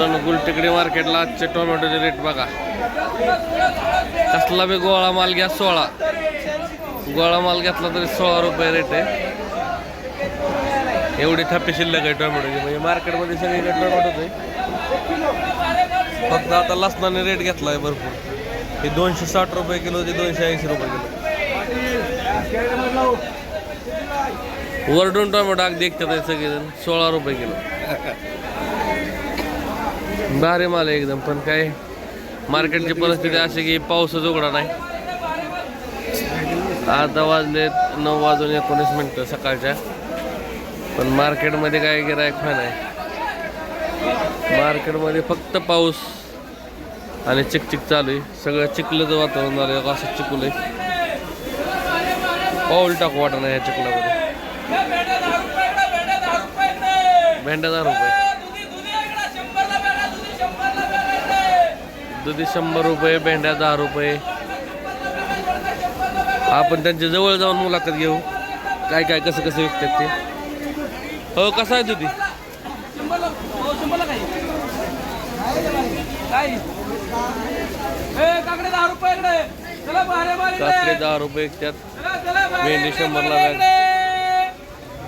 मित्रांनो गुलटेकडी मार्केटला आजचे टोमॅटोचे रेट बघा. कसला बी गोळा माल घ्या सोळा. गोळा माल घेतला तरी सोळा रुपये रेट आहे. एवढी थप्पी शिल्लक आहे टोमॅटोची. म्हणजे मार्केटमध्ये सगळीकडे टोमॅटोच आहे. फक्त आता लसणाने रेट घेतला आहे भरपूर. हे दोनशे साठ रुपये किलो ते दोनशे ऐंशी रुपये किलो. वरडून टोमॅटो अगदी एकतात आहे सगळेजण. सोळा रुपये किलो. भारी माल आहे एकदम पण काय मार्केटची परिस्थिती अशी की पाऊसच उघडा नाही. आता वाजले नऊ वाजून एकोणीस मिनटं सकाळच्या. पण मार्केटमध्ये काय गिरायक फॅन नाही. मार्केटमध्ये फक्त पाऊस आणि चिकचिक चालू आहे. सगळं चिखलाचं वातावरण झालं असं चिखल आहे. पाऊल टाकू वाटत नाही या चिखलामध्ये. भेंड्या दहा रुपये. दुधी शंभर रुपये भेंड्या दहा रुपये. आपण त्यांच्या जवळ जाऊन मुलाखत घेऊ. काय काय कसं कसं विकतात ते. हो कसं आहे दुधी काकडे दहा रुपये विकतात. भेंडी शंभरला भारे बॅग. इकडे.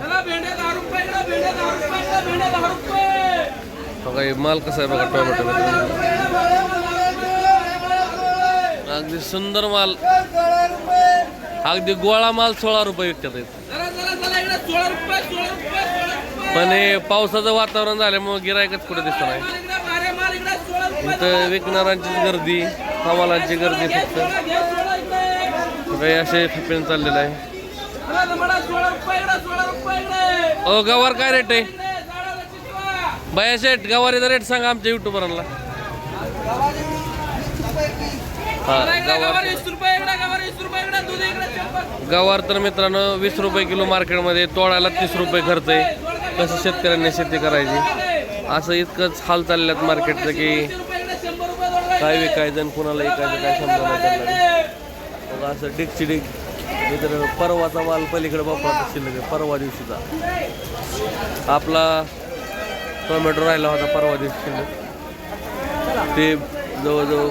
चला भेंड्या दहा रुपये इकडे भेंड्या दहा रुपये इकडे भेंड्या दहा रुपये. बघा माल कसा आहे बघा टोमॅटो अगदी सुंदर माल. अगदी गोळा माल सोळा रुपये विकतात पण हे पावसाचं वातावरण झाल्यामुळे गिरायकच कुठे दिसत नाही. इथं विकणाऱ्यांचीच गर्दी हवालांची गर्दी फक्त. काही असे फिपिन चाललेलं आहे. ओ गवार काय रेट आहे? इकडे बया शेट गवारीचा रेट सांगा आमच्या युट्यूबरांना गवार तर मित्रांनो वीस रुपये किलो मार्केटमध्ये तोडायला तीस रुपये खर्च आहे. कसं शेतकऱ्यांनी शेती करायची? असं इतकंच हाल चालल्यात मार्केटचं की काय विकायचं कुणाला विकायचं काय समजा असं डिगची डिग. इतर परवाचा माल पलीकडे बापराचा शिल्लक परवा दिवशीचा. आपला टोमॅटो राहिला होता परवा दिवशी शिल्लक. ते जवळजवळ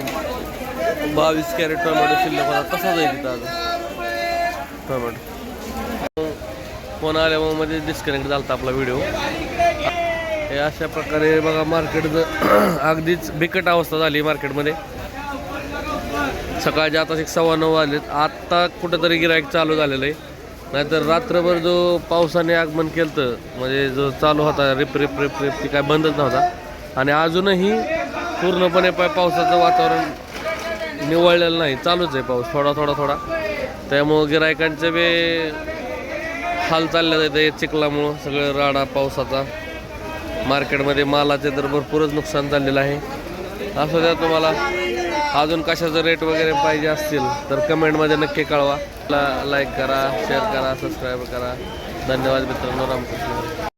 बावीस कॅरेट टोमॅटो शिल्लक होता. तसाच आहे तिथं अजून. टोमॅटो. फोन आल्यामुळे मध्ये डिस्कनेक्ट झाला होता आपला व्हिडिओ हे अशा प्रकारे बघा मार्केट अगदीच बिकट अवस्था झाली मार्केटमध्ये सकाळचे आता एक सव्वा नऊ आलेत आत्ता कुठंतरी गिराईक चालू झालेलं आहे. नाहीतर रात्रभर जो पावसाने आगमन केलं तर म्हणजे जो चालू होता रिप रिप रिप रिप ती काय बंदच नव्हता. आणि अजूनही पूर्णपणे पाय पावसाचं वातावरण निवळलेलं नाही. चालूच आहे पाऊस थोडा थोडा थोडा. त्यामुळं गिरायकांचे बी हाल चालले जाते चिखलामुळं सगळं राडा पावसाचा. मार्केटमध्ये मालाचे तर भरपूरच नुकसान झालेलं आहे. असं द्या तुम्हाला अजून कशाचं रेट वगैरे पाहिजे असतील तर कमेंटमध्ये नक्की कळवा. लाईक करा शेअर करा सबस्क्राईब करा. धन्यवाद मित्रांनो रामकृष्ण.